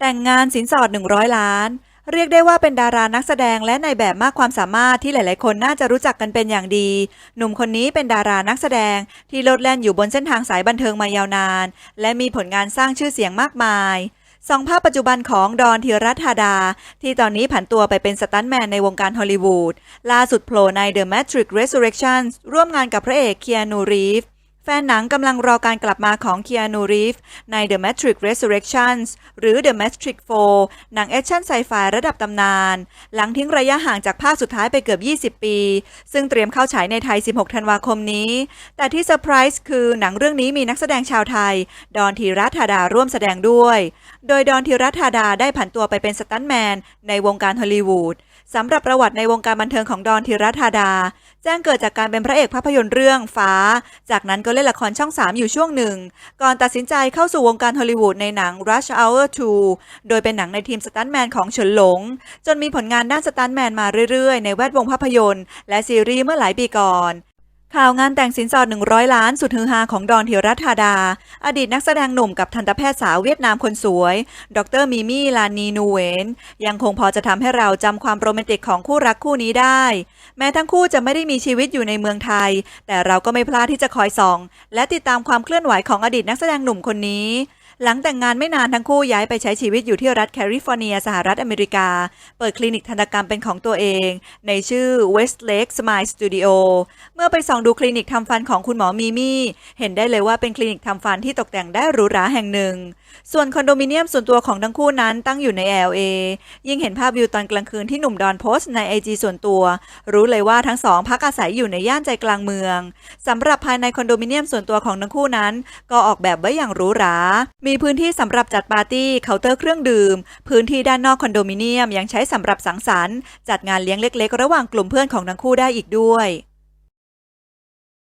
แต่งงานสินสอด 100 ล้าน เรียกได้ว่าเป็นดารานักแสดงและในแบบมากความสามารถที่หลาย ๆ คนน่าจะรู้จักกันเป็นอย่างดี หนุ่มคนนี้เป็นดารานักแสดงที่โลดแล่นอยู่บนเส้นทางสายบันเทิงมายาวนาน และมีผลงานสร้างชื่อเสียงมากมายสองภาพปัจจุบันของดอนธีรัตธาดา ที่ตอนนี้ผันตัวไปเป็นสตันแมนในวงการฮอลลีวูดล่าสุดโผล่ใน The Matrix Resurrections ร่วมงานกับพระเอกเคียนูรีฟ แฟนหนังกำลังรอการกลับมาของ Keanu Reeves ใน The Matrix Resurrections หรือ The Matrix 4 หนังแอคชั่นไซไฟระดับตำนาน หลังทิ้งระยะห่างจากภาคสุดท้ายไปเกือบ 20 ปี ซึ่งเตรียมเข้าฉายในไทย 16 ธันวาคมนี้ แต่ที่เซอร์ไพรส์คือหนังเรื่องนี้มีนักแสดงชาวไทย ดอนธีรัตธาดาร่วมแสดงด้วย โดยดอนธีรัตธาดาได้ผันตัวไปเป็นสตันแมนในวงการฮอลลีวูด สำหรับประวัติในวงการบันเทิงของดอนธีรัตน์ธาดา แจ้งเกิดจากการเป็นพระเอกภาพยนตร์เรื่องฟ้า จากนั้นก็เล่นละครช่อง 3 อยู่ช่วงหนึ่ง ก่อนตัดสินใจเข้าสู่วงการฮอลลีวูดในหนัง Rush Hour 2 โดยเป็นหนังในทีมสตันแมนของเฉินหลง จนมีผลงานด้านสตันแมนมาเรื่อยๆ ในแวดวงภาพยนตร์ และซีรีส์เมื่อหลายปีก่อน ข่าวงานแต่งสินสอด 100 ล้านสุดฮือฮาของดอนธีรัธาดา อดีตนักแสดงหนุ่มกับทันตแพทย์สาวเวียดนามคนสวย ดรมิมี่ ลานีนูเวน ยังคงพอจะทำให้เราจำความโรแมนติกของคู่รักคู่นี้ได้ แม้ทั้งคู่จะไม่ได้มีชีวิตอยู่ในเมืองไทย แต่เราก็ไม่พลาดที่จะคอยส่อง และติดตามความเคลื่อนไหวของอดีตนักแสดงหนุ่มคนนี้ หลังแต่งงานไม่นานทั้งคู่ย้ายไปใช้ชีวิตอยู่ที่รัฐแคลิฟอร์เนีย สหรัฐอเมริกา เปิดคลินิกทันตกรรมเป็นของตัวเอง ในชื่อ Westlake Smile Studio เมื่อไปส่องดูคลินิกทำฟันของคุณหมอมีมี่ เห็นได้เลยว่าเป็นคลินิกทำฟันที่ตกแต่งได้หรูหราแห่งหนึ่ง ส่วนคอนโดมิเนียมส่วนตัวของทั้งคู่นั้นตั้งอยู่ใน LA ยิ่งเห็นภาพวิวตอนกลางคืนที่หนุ่มดอนโพสต์ใน IG ส่วนตัว รู้เลยว่าทั้งสองพักอาศัยอยู่ในย่านใจกลางเมืองสำหรับภายในคอนโดมิเนียมส่วนตัวของทั้งคู่นั้น ก็ออกแบบไว้อย่างหรูหรามีพื้นที่สำหรับจัดปาร์ตี้เคาน์เตอร์เครื่องดื่ม พื้นที่ด้านนอกคอนโดมิเนียมยังใช้สำหรับสังสรรค์ จัดงานเลี้ยงเล็ก ๆ ระหว่างกลุ่มเพื่อนของทั้งคู่ได้อีกด้วย